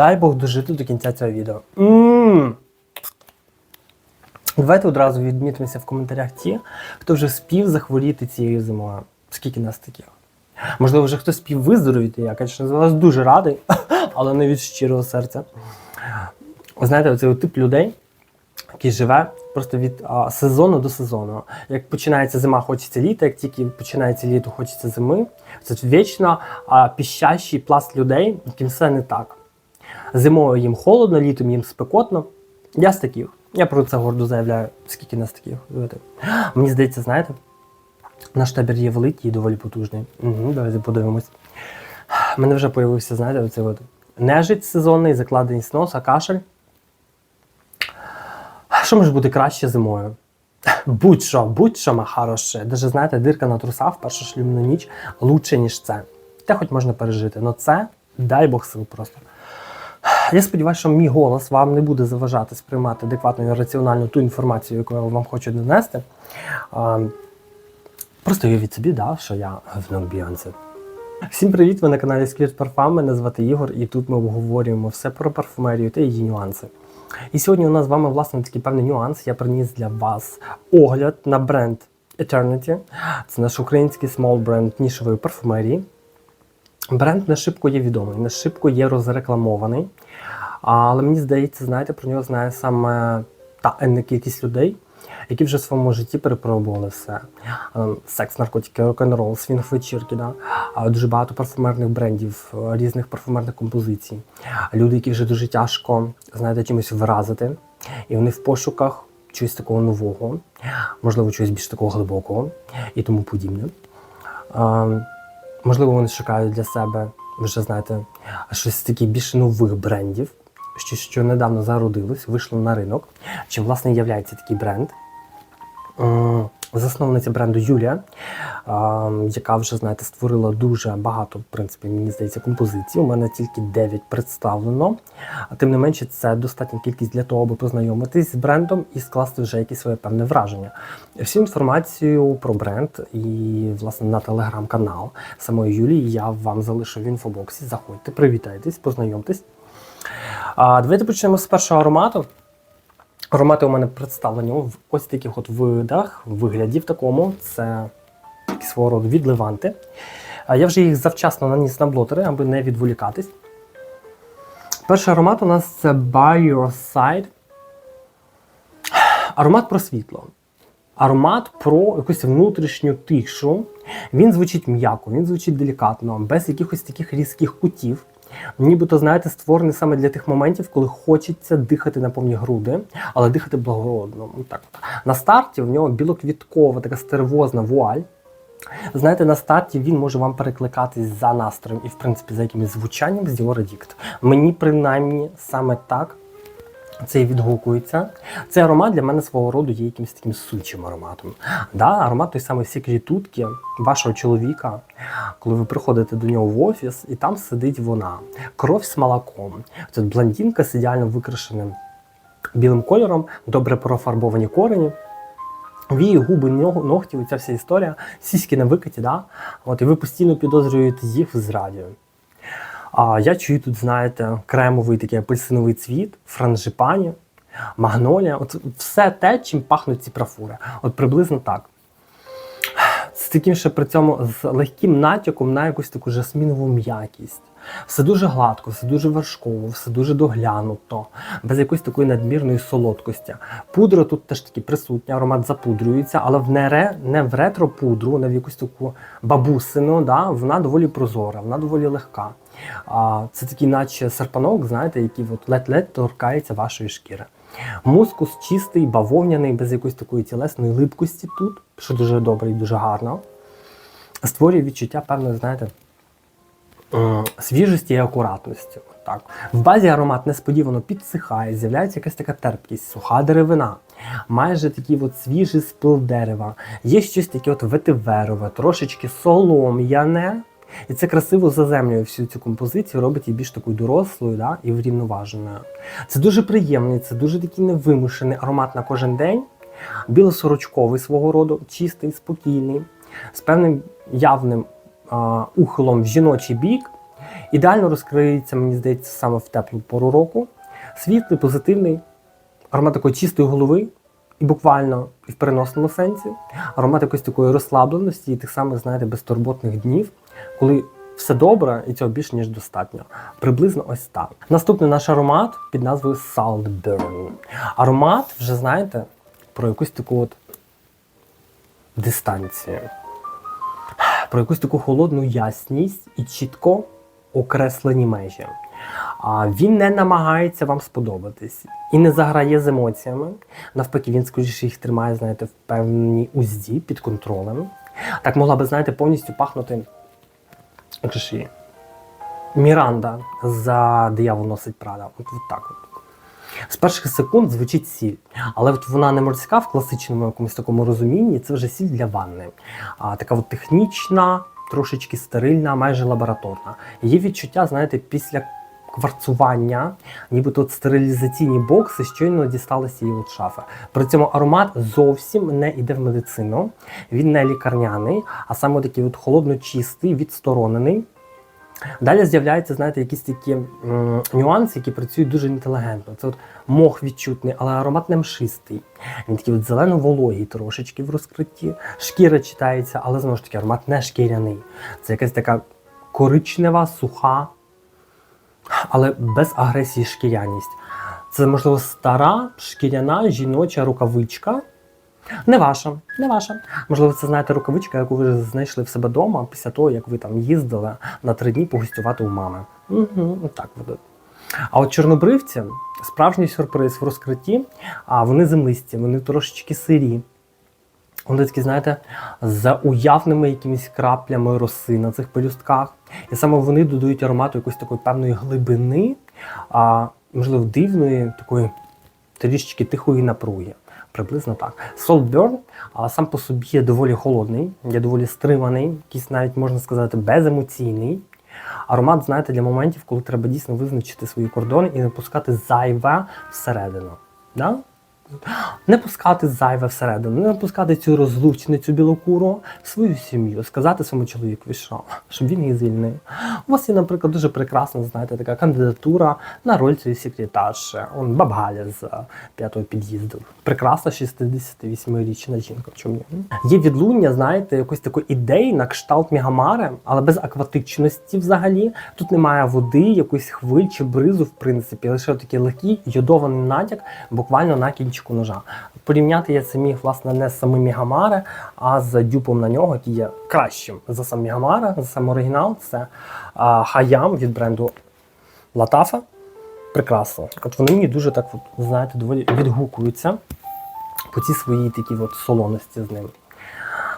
дай Бог дожити до кінця цього відео. Ммм. Давайте одразу відмітимося в коментарях ті, хто вже спів захворіти цією зимою. Скільки нас таких? Можливо, вже хтось спів виздоровіти. Я, звісно, за вас дуже радий, але не від щирого серця. Ви знаєте, оцей тип людей, який живе просто від а, сезону до сезону. Як починається зима, хочеться літа, як тільки починається літо, хочеться зими. Це вічно а, піщащий пласт людей, яким все не так. Зимою їм холодно, літом їм спекотно. Я з таких. Я про це гордо заявляю, скільки нас таких. Мені здається, знаєте, наш табір є великий і доволі потужний. Угу, давайте подивимось. У мене вже з'явився, знаєте, оцей от нежить сезонний, закладеність носа, кашель. Що може бути краще зимою? Будь-що, будь-що хороше. Даже знаєте, дирка на трусах в першу шлюбну ніч лучше, ніж це. Те хоч можна пережити. але це дай Бог сил просто. Я сподіваюся, що мій голос вам не буде заважати сприймати адекватно і раціонально ту інформацію, яку я вам хочу донести. Просто уявіть собі, да, що я говно Бійонсе. Всім привіт! Ви на каналі Squirt Parfum. Мене звати Ігор, і тут ми обговорюємо все про парфумерію та її нюанси. І сьогодні у нас з вами власне такий певний нюанс. Я приніс для вас огляд на бренд Eternity. Це наш український смол бренд нішової парфумерії. Бренд не шибко є відомий, не шибко є розрекламований. Але мені здається, знаєте, про нього знає саме та енна кількість людей, які вже в своєму житті перепробували все. Ем, Секс, наркотики, рок-н-рол, свінг-вечірки, да? Дуже багато парфумерних брендів, е, різних парфумерних композицій. Люди, які вже дуже тяжко знаєте, чимось вразити, і вони в пошуках чогось такого нового, можливо, чогось більш такого глибокого і тому подібне. Можливо, вони шукають для себе вже знаєте, щось таке більше нових брендів, що, що недавно зародилось, вийшло на ринок. Чим власне являється такий бренд. М, Засновниця бренду Юлія, яка вже знаєте, створила дуже багато, в принципі, мені здається, композицій. У мене тільки 9 представлено. Тим не менше, це достатня кількість для того, аби познайомитись з брендом і скласти вже якесь своє певне враження. Всю інформацію про бренд і власне на телеграм-канал самої Юлії я вам залишу в інфобоксі. Заходьте, привітайтесь, познайомтесь. Давайте почнемо з першого аромату. Аромати у мене представлені в ось таких от видах, вигляді в такому. Це свого роду відливанти. А Я вже їх завчасно наніс на блотери, аби не відволікатись. Перший аромат у нас це By Your Side. Аромат про світло. Аромат про якусь внутрішню тишу. Він звучить м'яко, він звучить делікатно, без якихось таких різких кутів. Нібито, знаєте, створений саме для тих моментів, коли хочеться дихати на повні груди, але дихати благородно. Ну, Так, от. На старті в нього білоквіткова, така стервозна вуаль. Знаєте, на старті він може вам перекликатись за настроєм і, в принципі, за якимось звучанням з його редікт. Мені принаймні саме так це відгукується. Цей аромат для мене свого роду є якимось таким сучим ароматом. Да, аромат той самий всі тутки вашого чоловіка, коли ви приходите до нього в офіс, і там сидить вона. Кров з молоком. Тут блондинка з ідеально викрашеним білим кольором, добре профарбовані корені. Вії, губи, ног- ногті, ця вся історія, сіськи на викаті, да? От, і ви постійно підозрюєте їх в зраді. А я чую тут, знаєте, кремовий такий апельсиновий цвіт, франжипані, магнолія. От все те, чим пахнуть ці прафури. От приблизно так. З таким ще при цьому з легким натяком на якусь таку жасмінову м'якість. Все дуже гладко, все дуже важково, все дуже доглянуто, без якоїсь такої надмірної солодкості. Пудра тут теж таки присутня, аромат запудрюється, але в не, ре, не в ретро-пудру, не в якусь таку бабусину, да, вона доволі прозора, вона доволі легка. А, це такий, наче серпанок, знаєте, який от ледь-ледь торкається вашої шкіри. Мускус чистий, бавовняний, без якоїсь такої тілесної липкості тут, що дуже добре і дуже гарно. Створює відчуття певної, знаєте, свіжості і акуратності. Так. В базі аромат несподівано підсихає, з'являється якась така терпкість, суха деревина, майже такий от свіжий спил дерева. Є щось таке от ветиверове, трошечки солом'яне. І це красиво заземлює всю цю композицію, робить її більш такою дорослою да, і врівноваженою. Це дуже приємний, це дуже такий невимушений аромат на кожен день. Білосорочковий свого роду, чистий, спокійний, з певним явним а, ухилом в жіночий бік. Ідеально розкриється, мені здається, саме в теплу пору року. Світлий, позитивний, аромат такої чистої голови, і буквально і в переносному сенсі, аромат якоїсь такої розслабленості і тих самих, знаєте, безтурботних днів, коли все добре і цього більш ніж достатньо. Приблизно ось так. Наступний наш аромат під назвою Saltburn. Аромат, вже знаєте, про якусь таку от дистанцію, про якусь таку холодну ясність і чітко окреслені межі. А він не намагається вам сподобатись і не заграє з емоціями. Навпаки, він скоріше їх тримає, знаєте, в певній узді під контролем. Так могла би, знаєте, повністю пахнути. Її? Міранда за диявол носить Прада. От, от так от. З перших секунд звучить сіль, але от вона не морська в класичному якомусь такому розумінні, це вже сіль для ванни. А, така от технічна, трошечки стерильна, майже лабораторна. Є відчуття, знаєте, після кварцування, нібито от стерилізаційні бокси щойно дісталися її від шафи. При цьому аромат зовсім не йде в медицину, він не лікарняний, а саме такий от холодно-чистий, відсторонений. Далі з'являються, знаєте, якісь такі м, нюанси, які працюють дуже інтелігентно. Це от мох відчутний, але аромат не мшистий. Він такий от зелено-вологий трошечки в розкритті. Шкіра читається, але знову ж таки аромат не шкіряний. Це якась така коричнева, суха, але без агресії шкіряність. Це, можливо, стара шкіряна жіноча рукавичка. Не ваша, не ваша. Можливо, це знаєте рукавичка, яку ви знайшли в себе вдома після того, як ви там їздили на три дні погостювати у мами. Угу, так буде. А от чорнобривці справжній сюрприз в розкритті, а вони землисті, вони трошечки сирі. Вони такі, знаєте, з уявними якимись краплями роси на цих пелюстках. І саме вони додають аромату якоїсь такої певної глибини, а, можливо, дивної, такої трішечки тихої напруги. Приблизно так. Saltburn сам по собі є доволі холодний, є доволі стриманий, якийсь навіть можна сказати беземоційний. Аромат, знаєте, для моментів, коли треба дійсно визначити свої кордони і не пускати зайве всередину. Да? Не пускати зайве всередину, не пускати цю розлучницю білокуру в свою сім'ю, сказати своєму чоловікові, що, щоб він її звільнив. У вас є, наприклад, дуже прекрасна, знаєте, така кандидатура на роль цієї секретарші. Он бабгаля з е, п'ятого під'їзду. Прекрасна 68-річна жінка. Чому ні? Є відлуння, знаєте, якоїсь такої ідеї на кшталт мігамари, але без акватичності взагалі. Тут немає води, якоїсь хвиль чи бризу, в принципі, лише такий легкий йодований натяк буквально на кінчику ножа. Порівняти я це міг, власне, не з самим Мігамаре, а з дюпом на нього, який є кращим за сам Мігамаре, за сам оригінал. Це Хаям від бренду Латафа. Прекрасно. От вони мені дуже так, от, знаєте, доволі відгукуються по цій своїй такій от солоності з ним.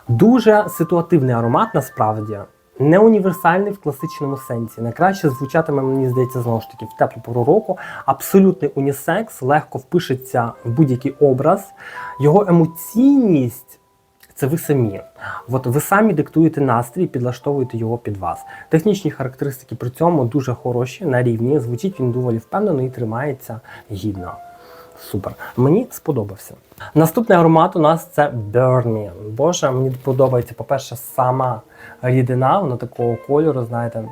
Дуже ситуативний аромат насправді. Не універсальний в класичному сенсі. Найкраще звучатиме, мені здається, знову ж таки, в теплу пору року. Абсолютний унісекс, легко впишеться в будь-який образ. Його емоційність це ви самі. От ви самі диктуєте настрій, підлаштовуєте його під вас. Технічні характеристики при цьому дуже хороші, на рівні. Звучить він доволі впевнено і тримається гідно. Супер. Мені сподобався. Наступний аромат у нас це Burn Боже, мені подобається, по-перше, сама рідина, вона такого кольору, знаєте,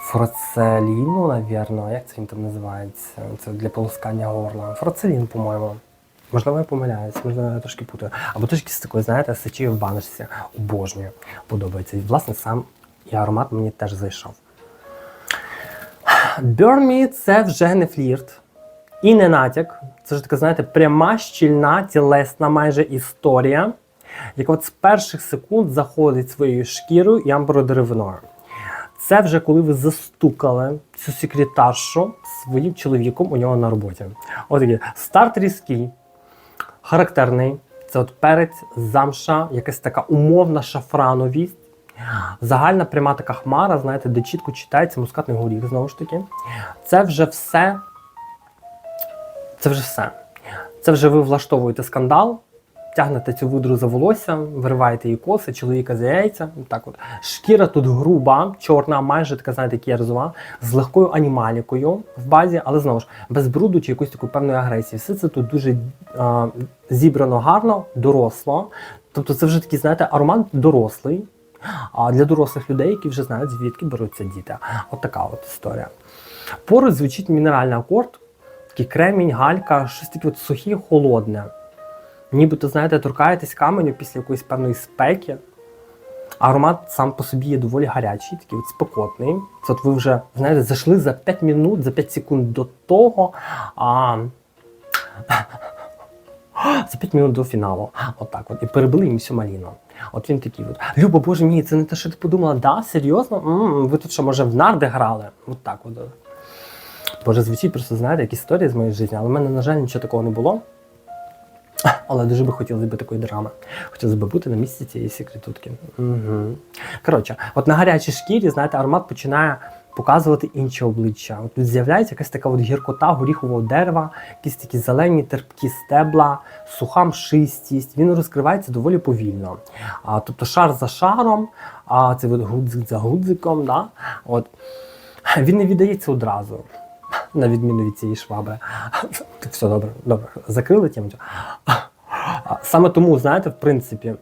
фроцеліну, навірно. Як це він там називається? Це для полоскання горла. Фроцелін, по-моєму. Можливо, я помиляюсь, можливо, я трошки путаю. Або трошки з такої, знаєте, сечію в баночці. Обожнюю. Подобається. І, власне, сам і аромат мені теж зайшов. Burn Me – це вже не флірт. І не натяк. Це ж така, знаєте, пряма, щільна, тілесна майже історія, яка от з перших секунд заходить своєю шкірою і амбродеревиною. Це вже коли ви застукали цю секретаршу своїм чоловіком у нього на роботі. От такий старт різкий, характерний. Це от перець, замша, якась така умовна шафрановість. Загальна пряма така хмара, знаєте, де чітко читається мускатний горіх, знову ж таки. Це вже все це вже все. Це вже ви влаштовуєте скандал, тягнете цю видру за волосся, вириваєте її коси, чоловіка за яйця. Так от. Шкіра тут груба, чорна, майже така, знаєте, кірзова, з легкою анімалікою в базі, але знову ж без бруду чи якоїсь такої певної агресії. Все це тут дуже а, зібрано гарно, доросло. Тобто це вже такий, знаєте, аромат дорослий. а для дорослих людей, які вже знають, звідки беруться діти. От така от історія. Поруч звучить мінеральний акорд, такий кремінь, галька, щось таке от сухе, холодне. Нібито, знаєте, торкаєтесь каменю після якоїсь певної спеки. Аромат сам по собі є доволі гарячий, такий от спекотний. Це от ви вже знаєте, зайшли за 5 минут, за 5 секунд до того. А... За 5 минут до фіналу. Отак от. І перебили їм всю маліну. От він такий от. Люба, боже мій, це не те, що ти подумала, да, серйозно? м ви тут що, може, в нарди грали? От так от. Боже, звучить просто, знаєте, як історія з моєї життя, але в мене, на жаль, нічого такого не було. Але дуже би хотілося б такої драми. Хотілося б бути на місці цієї секретутки. Угу. Коротше, от на гарячій шкірі, знаєте, аромат починає показувати інші обличчя. От тут з'являється якась така от гіркота горіхового дерева, якісь такі зелені, терпкі стебла, суха мшистість. Він розкривається доволі повільно. А, тобто шар за шаром, а це гудзик за гудзиком. Да? От. Він не віддається одразу. На відміну від цієї швабри. Все добре, добре, закрили. А, Саме тому, знаєте, в принципі,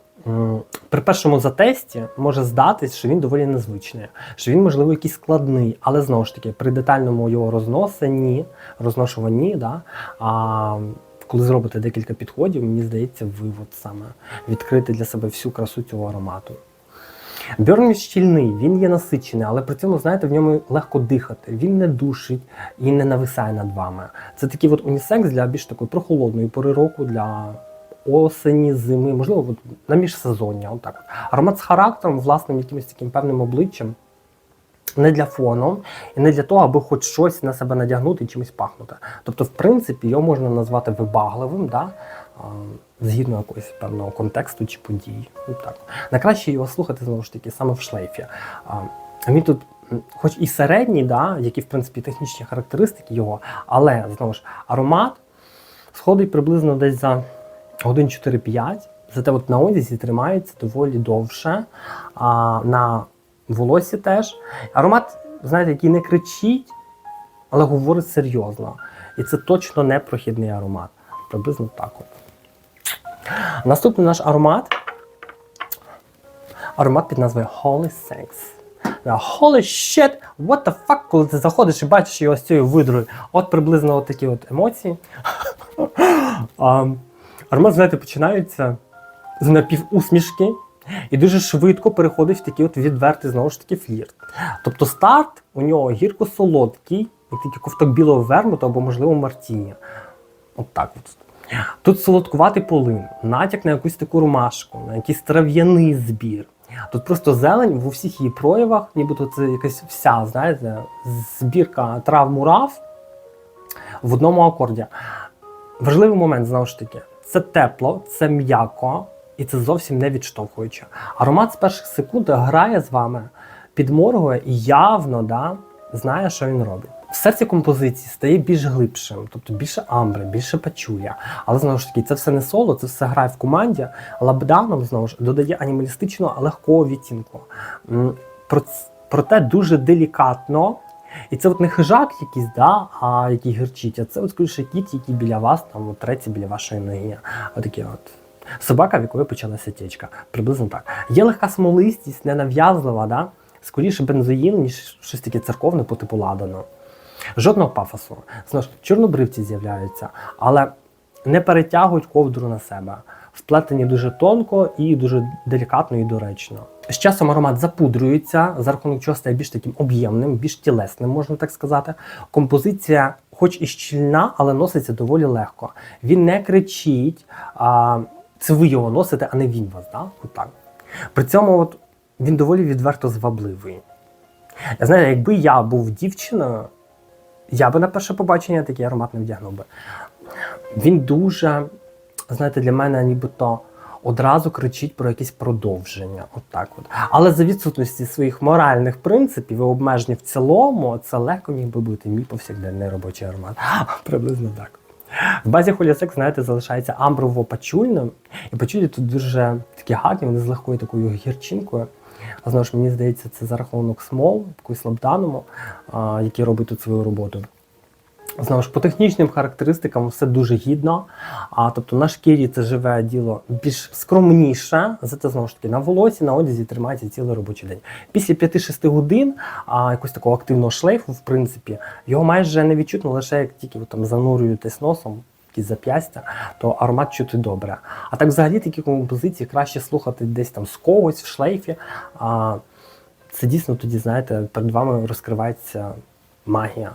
при першому затесті може здатись, що він доволі незвичний, що він, можливо, якийсь складний, але знову ж таки, при детальному його розносенні, розношуванні, да, а, коли зробите декілька підходів, мені здається, ви от саме відкрити для себе всю красу цього аромату. Бьорн щільний, він є насичений, але при цьому, знаєте, в ньому легко дихати. Він не душить і не нависає над вами. Це такий от унісекс для більш такої прохолодної пори року, для осені, зими, можливо, от на міжсезоння. Отак. Аромат з характером, власним якимось таким певним обличчям. Не для фону і не для того, аби хоч щось на себе надягнути і чимось пахнути. Тобто, в принципі, його можна назвати вибагливим, да? згідно якогось певного контексту чи подій. Ну, так. Найкраще його слухати знову ж таки саме в шлейфі. Він тут, хоч і середній, да, які в принципі технічні характеристики його, але знову ж аромат сходить приблизно десь за годин 4-5. Зате от на одязі тримається доволі довше. А, на волосі теж. Аромат, знаєте, який не кричить, але говорить серйозно. І це точно не прохідний аромат. Приблизно так от. Наступний наш аромат. Аромат під назвою Holy Sex. Да, Holy shit, what the fuck, коли ти заходиш і бачиш його з цією видрою. От приблизно от такі от емоції. Аромат, знаєте, починається з напівусмішки і дуже швидко переходить в такий от відвертий знову ж таки флірт. Тобто старт у нього гірко-солодкий, як такий ковток білого вермуту або, можливо, мартіні. От так от. Тут солодкуватий полин, натяк на якусь таку ромашку, на якийсь трав'яний збір. Тут просто зелень в усіх її проявах, нібито це якась вся, знаєте, збірка трав мурав в одному акорді. Важливий момент, знову ж таки, це тепло, це м'яко і це зовсім не відштовхуюче. Аромат з перших секунд грає з вами, підморгує і явно да, знає, що він робить. В серці композиції стає більш глибшим, тобто більше амбри, більше пачуля. Але знову ж таки, це все не соло, це все грає в команді. Лабданом знову ж додає анімалістичного легкого відтінку. Проте дуже делікатно. І це от не хижак якийсь, да, а який гірчить, а це от скоріше кіт, який біля вас, там от біля вашої ноги. Отакі от. Собака, в якої почалася течка. Приблизно так. Є легка смолистість, ненав'язлива, да? скоріше бензоїн, ніж щось таке церковне по типу ладану. Жодного пафосу. Знову ж, чорнобривці з'являються, але не перетягують ковдру на себе. Вплетені дуже тонко і дуже делікатно і доречно. З часом аромат запудрюється, за рахунок чого стає більш таким об'ємним, більш тілесним, можна так сказати. Композиція, хоч і щільна, але носиться доволі легко. Він не кричить, а це ви його носите, а не він вас. Да? Отак. При цьому от, він доволі відверто звабливий. Я знаю, якби я був дівчиною, я би на перше побачення такий аромат не вдягнув би. Він дуже, знаєте, для мене нібито одразу кричить про якесь продовження. От так от. Але за відсутності своїх моральних принципів і обмежень в цілому, це легко міг би бути мій повсякденний робочий аромат. Приблизно так. В базі холісек, знаєте, залишається амброво-пачульним. І пачулі тут дуже такі гарні, вони з легкою такою гірчинкою. А знову ж мені здається, це за рахунок смол, якусь лабданому, який робить тут свою роботу. Знову ж по технічним характеристикам все дуже гідно. А тобто на шкірі це живе діло більш скромніше, зате знову ж таки на волосі, на одязі тримається цілий робочий день. Після 5-6 годин а, якогось такого активного шлейфу, в принципі, його майже не відчутно, лише як тільки ви там занурюєтесь носом. Якісь зап'ястя, то аромат чути добре. А так взагалі такі композиції краще слухати десь там з когось в шлейфі. А, це дійсно тоді, знаєте, перед вами розкривається магія.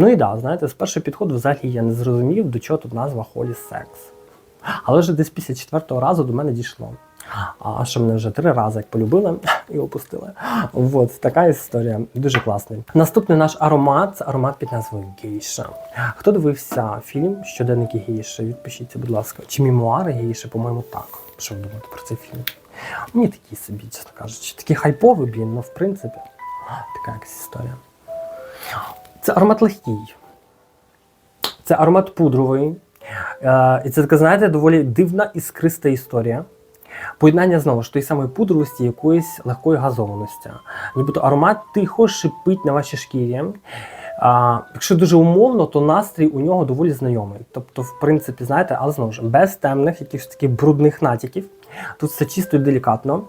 Ну і да, знаєте, з першого підходу взагалі я не зрозумів, до чого тут назва Holy Sex. Але вже десь після четвертого разу до мене дійшло. А що мене вже три рази як полюбили і опустили. От така історія. Дуже класний. Наступний наш аромат це аромат під назвою Гейша. Хто дивився фільм Щоденники Гейши? Відпишіться, будь ласка. Чи мемуари Гейши, по-моєму, так. Що ви думаєте про цей фільм? Мені такий собі, чесно кажучи. Такий хайповий, блін, ну в принципі, така якась історія. Це аромат легкий. Це аромат пудровий. Е, і це така, знаєте, доволі дивна іскриста історія. Поєднання знову ж тої самої пудровості, якоїсь легкої газованості. Нібито аромат тихо шипить на вашій шкірі. А, якщо дуже умовно, то настрій у нього доволі знайомий. Тобто, в принципі, знаєте, але знову ж без темних, якихось таких брудних натяків. Тут все чисто і делікатно.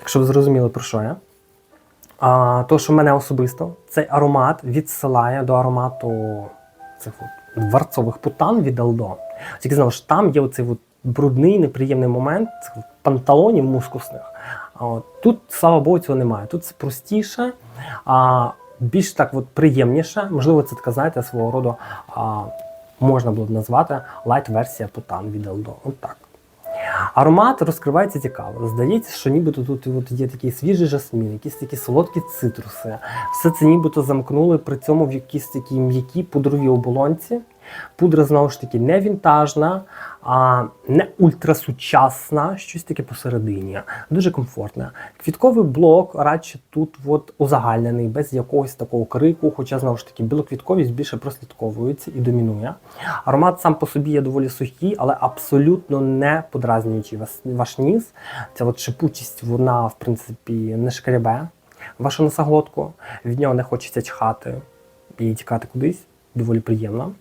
Якщо ви зрозуміли, про що я. А, то, що мене особисто, цей аромат відсилає до аромату цих от дворцових путан від Алдо. Тільки знову ж там є оцей от брудний, неприємний момент панталонів мускусних. А от, тут, слава Богу, цього немає. Тут це простіше, а, більш так от приємніше. Можливо, це така, знаєте, свого роду а, можна було б назвати лайт-версія путан від Алдо. От так. Аромат розкривається цікаво. Здається, що нібито тут от є такий свіжий жасмін, якісь такі солодкі цитруси. Все це нібито замкнули при цьому в якісь такі м'які пудрові оболонці. Пудра знову ж таки не вінтажна, а не ультрасучасна, щось таке посередині. Дуже комфортне. Квітковий блок радше тут от узагальнений, без якогось такого крику, хоча знову ж таки білоквітковість більше прослідковується і домінує. Аромат сам по собі є доволі сухий, але абсолютно не подразнюючий ваш ніс. Ця от шипучість, вона в принципі не шкребе вашу носоглотку. Від нього не хочеться чхати і тікати кудись. Доволі приємно.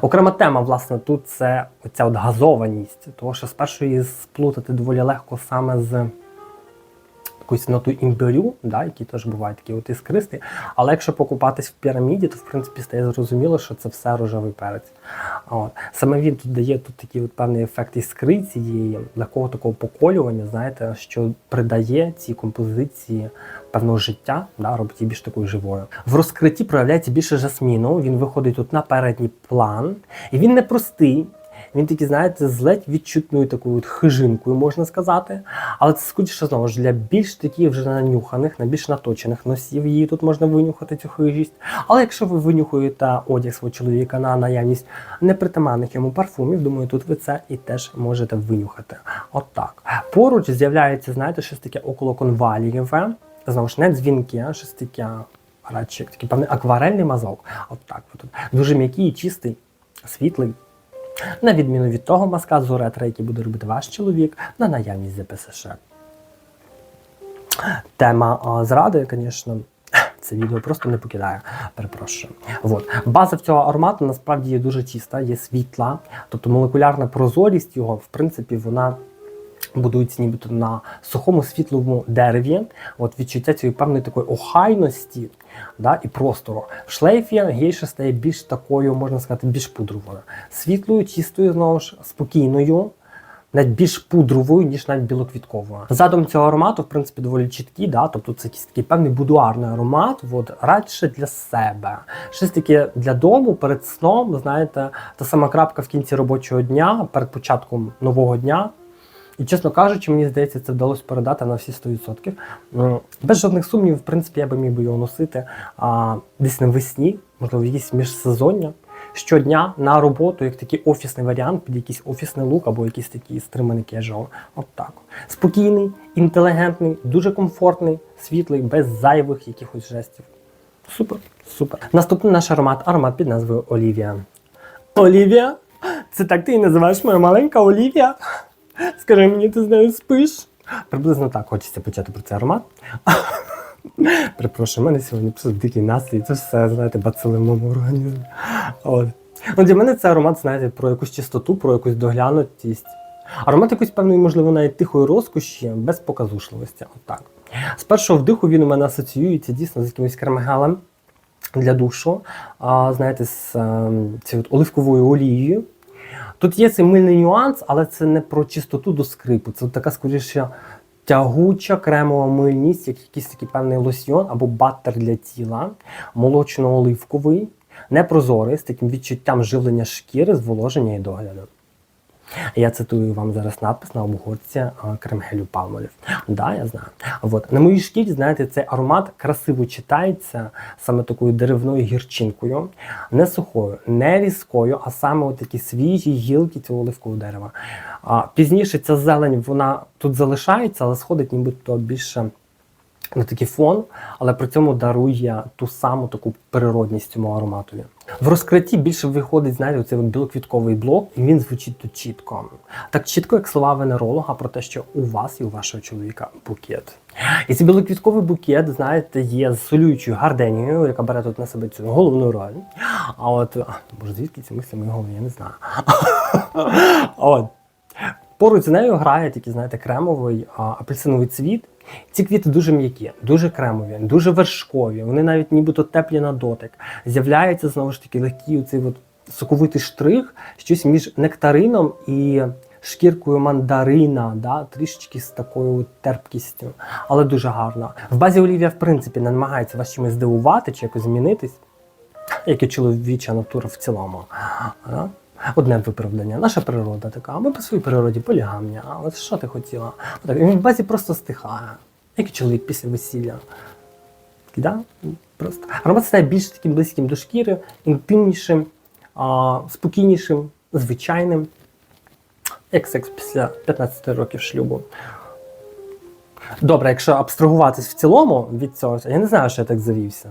Окрема тема, власне, тут це оця от газованість, тому що спершу її сплутати доволі легко саме з якоюсь нотою імбирю, да, які теж бувають такі от іскристі. Але якщо покупатись в піраміді, то в принципі стає зрозуміло, що це все рожевий перець. От. Саме він тут дає тут такий от певний ефект іскри цієї легкого такого поколювання, знаєте, що придає цій композиції певного життя, да, робить її більш такою живою. В розкритті проявляється більше жасміну, він виходить тут на передній план, і він не простий. Він такий, знаєте, з ледь відчутною такою от хижинкою, можна сказати. Але це скоріше знову ж для більш таких вже нанюханих, на більш наточених носів її тут можна винюхати цю хижість. Але якщо ви винюхуєте одяг свого чоловіка на наявність непритаманних йому парфумів, думаю, тут ви це і теж можете винюхати. От так. Поруч з'являється, знаєте, щось таке околоконвалієве. Знову ж не дзвінки, а щось таке, радше такий певний акварельний мазок. От так. Тут. Дуже м'який чистий, світлий. На відміну від того маска з уретра, який буде робити ваш чоловік на наявність ЗПСШ. Тема а, зради, звісно, це відео просто не покидає. Перепрошую. От. База в цього аромату насправді є дуже чиста, є світла, тобто молекулярна прозорість його, в принципі, вона будується нібито на сухому світлому дереві. От відчуття цієї певної такої охайності да, і простору. В шлейфі гейша стає більш такою, можна сказати, більш пудровою. Світлою, чистою, знову ж, спокійною. Навіть більш пудровою, ніж навіть білоквітковою. Задум цього аромату, в принципі, доволі чіткий, да? тобто це якийсь такий певний будуарний аромат, от, радше для себе. Щось таке для дому перед сном, знаєте, та сама крапка в кінці робочого дня, перед початком нового дня. І, чесно кажучи, мені здається, це вдалося передати на всі 100%. Без жодних сумнівів, в принципі, я би міг би його носити а, десь навесні, можливо, якісь міжсезоння. Щодня на роботу, як такий офісний варіант, під якийсь офісний лук або якийсь такий стриманий кежуал. От так. Спокійний, інтелігентний, дуже комфортний, світлий, без зайвих якихось жестів. Супер, супер. Наступний наш аромат аромат під назвою Олівія. Олівія? Це так ти і називаєш моя маленька Олівія? Скажи мені, ти з нею спиш? Приблизно так хочеться почати про цей аромат. Перепрошую, в мене сьогодні просто дикий настрій, це все, знаєте, бацили в моєму організмі. От. Ну, для мене це аромат, знаєте, про якусь чистоту, про якусь доглянутість. Аромат якоїсь певної, можливо, навіть тихої розкоші, без показушливості. Отак. З першого вдиху він у мене асоціюється дійсно з якимось кремгелем для душу, а, знаєте, з ем, цією оливковою олією. Тут є цей мильний нюанс, але це не про чистоту до скрипу. Це така, скоріше, тягуча кремова мильність, як якийсь такий певний лосьйон або баттер для тіла, молочно-оливковий, непрозорий, з таким відчуттям живлення шкіри, зволоження і догляду. Я цитую вам зараз надпис на обгорці крем-гелю палмолів. Да, я знаю. От. На моїй шкірі, знаєте, цей аромат красиво читається саме такою деревною гірчинкою, не сухою, не різкою, а саме от такі свіжі гілки цього оливкового дерева. Пізніше ця зелень вона тут залишається, але сходить нібито більше на такий фон, але при цьому дарує ту саму таку природність цьому ароматові. В розкритті більше виходить, знаєте, цей білоквітковий блок, і він звучить тут чітко. Так чітко, як слова венеролога про те, що у вас і у вашого чоловіка букет. І цей білоквітковий букет, знаєте, є з солюючою гарденією, яка бере тут на себе цю головну роль. А от, а, боже, звідки ці мислі в моїй голові, я не знаю. От. Поруч з нею грає такий, знаєте, кремовий апельсиновий цвіт. Ці квіти дуже м'які, дуже кремові, дуже вершкові. Вони навіть нібито теплі на дотик. З'являється знову ж таки легкий цей от соковитий штрих, щось між нектарином і шкіркою мандарина, да, трішечки з такою от терпкістю, але дуже гарно. В базі Олівія, в принципі, не намагається вас чимось здивувати чи якось змінитись, як і чоловіча натура в цілому. Да? Одне виправдання. Наша природа така, ми по своїй природі полігамні. А що ти хотіла? Отак, він в базі просто стихає. Як і чоловік після весілля. Да? Просто. Аромат стає більш таким близьким до шкіри, інтимнішим, а, спокійнішим, звичайним. Як секс після 15 років шлюбу. Добре, якщо абстрагуватись в цілому від цього, я не знаю, що я так завівся.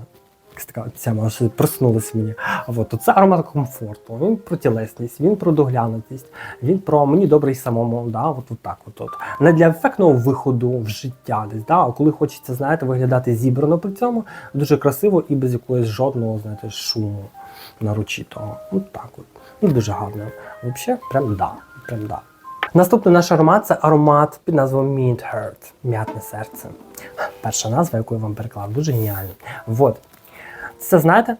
Якась така тема, що проснулась мені. От, це аромат комфорту, він про тілесність, він про доглянутість, він про мені добре й самому. Да? От, от так от, от. Не для ефектного виходу в життя десь, да? а коли хочеться, знаєте, виглядати зібрано при цьому, дуже красиво і без якогось жодного, знаєте, шуму нарочитого. От так от. Ну, дуже гарно. Взагалі, прям да. Прям да. Наступний наш аромат це аромат під назвою Mint Heart, м'ятне серце. Перша назва, яку я вам переклав, дуже геніальна. Вот. Це, знаєте,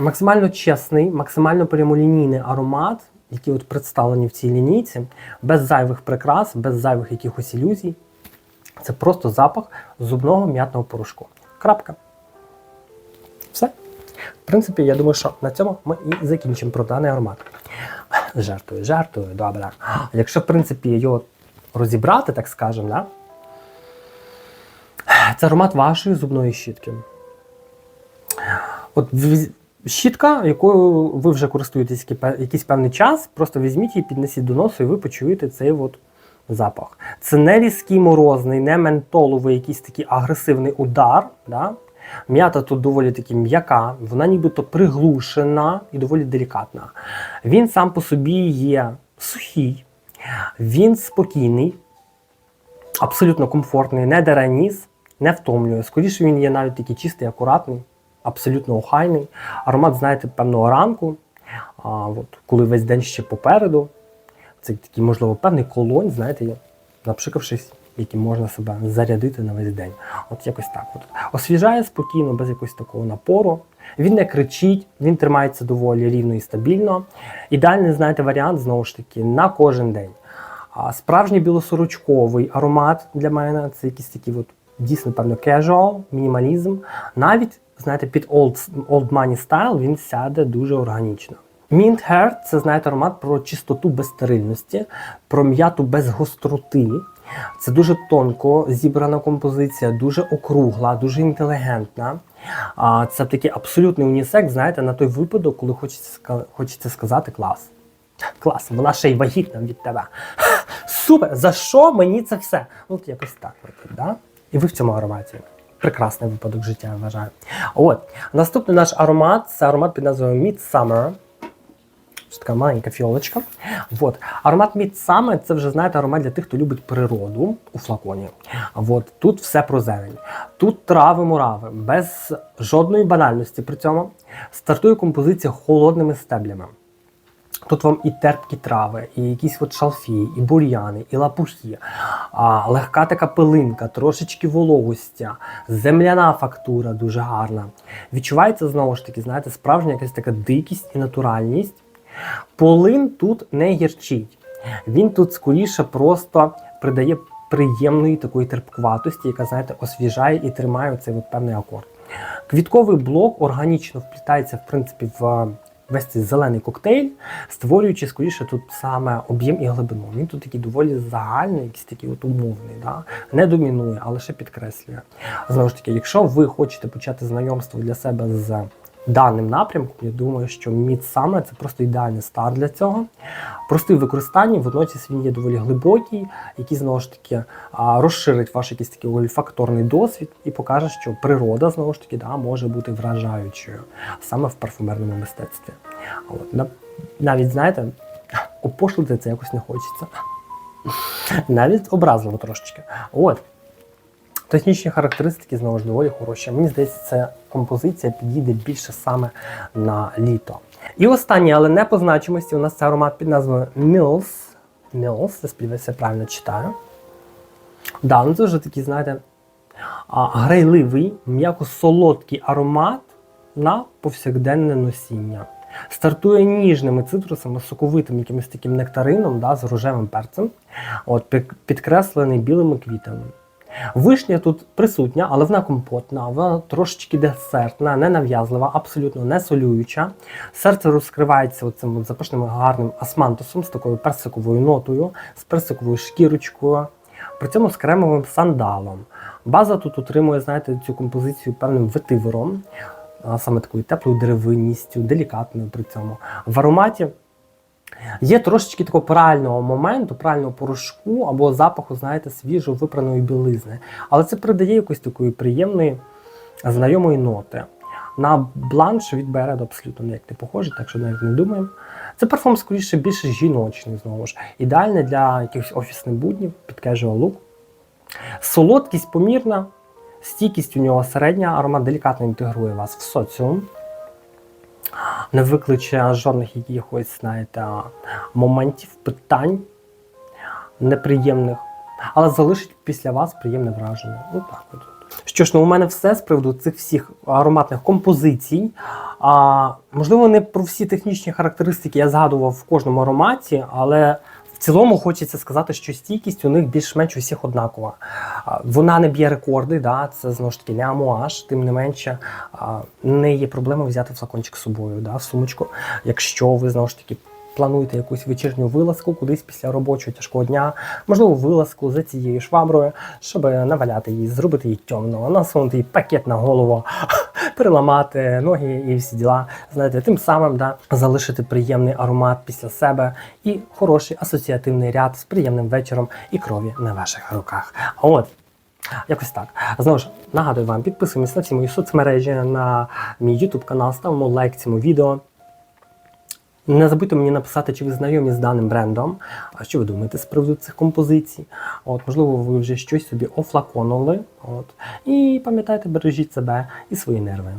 максимально чесний, максимально прямолінійний аромат, який от представлені в цій лінійці, без зайвих прикрас, без зайвих якихось ілюзій. Це просто запах зубного м'ятного порошку. Крапка. Все. В принципі, я думаю, що на цьому ми і закінчимо про даний аромат. Жартую, жартую, добре. Якщо, в принципі, його розібрати, так скажемо, да? це аромат вашої зубної щітки. От щітка, якою ви вже користуєтесь якийсь певний час, просто візьміть її, піднесіть до носу, і ви почуєте цей от запах. Це не різкий морозний, не ментоловий, якийсь такий агресивний удар. Да? М'ята тут доволі таки м'яка, вона нібито приглушена і доволі делікатна. Він сам по собі є сухий, він спокійний, абсолютно комфортний, не дере не втомлює. Скоріше він є навіть такий чистий, акуратний, абсолютно охайний. Аромат, знаєте, певного ранку, а, от, коли весь день ще попереду. Це такий, можливо, певний колонь, знаєте, напшикавшись, яким можна себе зарядити на весь день. От якось так. От. Освіжає спокійно, без якогось такого напору. Він не кричить, він тримається доволі рівно і стабільно. Ідеальний, знаєте, варіант, знову ж таки, на кожен день. А справжній білосорочковий аромат для мене це якийсь такий от, дійсно, певно, casual, мінімалізм. Навіть, знаєте, під old, old money style він сяде дуже органічно. Mint Hair – це, знаєте, аромат про чистоту без стерильності, про м'яту без гостроти. Це дуже тонко зібрана композиція, дуже округла, дуже інтелігентна. Це такий абсолютний унісек, знаєте, на той випадок, коли хочеться, хочеться сказати клас. Клас, вона ще й вагітна від тебе. Супер! За що мені це все? Ну, От якось так. Да? І ви в цьому ароматі. Прекрасний випадок життя, я вважаю. От. Наступний наш аромат це аромат під назвою Midsummer. Це така маленька фіолочка. От. Аромат саме це вже знаєте аромат для тих, хто любить природу у флаконі. От. Тут все про зелень. Тут трави мурави, без жодної банальності при цьому. Стартує композиція холодними стеблями. Тут вам і терпкі трави, і якісь от шалфії, і бур'яни, і лапухи, а, легка така пилинка, трошечки вологостя, земляна фактура дуже гарна. Відчувається знову ж таки, знаєте, справжня якась така дикість і натуральність. Полин тут не гірчить. Він тут скоріше просто придає приємної такої терпкуватості, яка, знаєте, освіжає і тримає цей певний акорд. Квітковий блок органічно вплітається, в принципі, в весь цей зелений коктейль, створюючи скоріше тут саме об'єм і глибину. Він тут такий доволі загальний, якийсь такий от умовний, да? не домінує, а лише підкреслює. Знову ж таки, якщо ви хочете почати знайомство для себе з даним напрямком, я думаю, що мід саме це просто ідеальний старт для цього. Простий в використанні, водночас він є доволі глибокий, який знову ж таки розширить ваш якийсь такий ольфакторний досвід і покаже, що природа знову ж таки да, може бути вражаючою саме в парфумерному мистецтві. От, навіть знаєте, опошлити це якось не хочеться. Навіть образливо трошечки. От. Технічні характеристики знову ж доволі хороші. Мені здається, ця композиція підійде більше саме на літо. І останнє, але не по значимості, у нас це аромат під назвою Mills. Mills, я сподіваюся, правильно читаю. Да, ну це вже такий, знаєте, грайливий, м'яко-солодкий аромат на повсякденне носіння. Стартує ніжними цитрусами, соковитим якимось таким нектарином да, з рожевим перцем, от, підкреслений білими квітами. Вишня тут присутня, але вона компотна, вона трошечки десертна, ненав'язлива, абсолютно не солююча. Серце розкривається цим запашним гарним асмантусом з такою персиковою нотою, з персиковою шкірочкою, при цьому з кремовим сандалом. База тут утримує, знаєте, цю композицію певним ветивером, саме такою теплою деревинністю, делікатною при цьому. В ароматі Є трошечки такого прального моменту, прального порошку або запаху, знаєте, свіжо випраної білизни. Але це придає якоїсь такої приємної, знайомої ноти. На бланш від Береду абсолютно ніяк не похожий, так що навіть не думаємо. Це парфум скоріше більше жіночний, знову ж. Ідеальний для якихось офісних буднів, під casual look. Солодкість помірна, стійкість у нього середня, аромат делікатно інтегрує вас в соціум не викличе жодних якихось, знаєте, моментів, питань неприємних, але залишить після вас приємне враження. Ну так от. Що ж, ну у мене все з приводу цих всіх ароматних композицій. А, можливо, не про всі технічні характеристики я згадував в кожному ароматі, але в цілому хочеться сказати, що стійкість у них більш-менш усіх однакова. Вона не б'є рекорди, да, це знову ж таки не амуаж, тим не менше не є проблема взяти флакончик з собою, да, в сумочку. Якщо ви знову ж таки плануєте якусь вечірню вилазку кудись після робочого тяжкого дня, можливо, вилазку за цією шваброю, щоб наваляти її, зробити її темно, насунути їй пакет на голову, переламати ноги і всі діла. Знаєте, тим самим да, залишити приємний аромат після себе і хороший асоціативний ряд з приємним вечором і крові на ваших руках. От. Якось так. Знову ж нагадую вам, підписуємось на всі мої соцмережі, на мій YouTube канал, ставимо лайк цьому відео. Не забудьте мені написати, чи ви знайомі з даним брендом, а що ви думаєте з приводу цих композицій. От, можливо, ви вже щось собі офлаконули. От. І пам'ятайте, бережіть себе і свої нерви.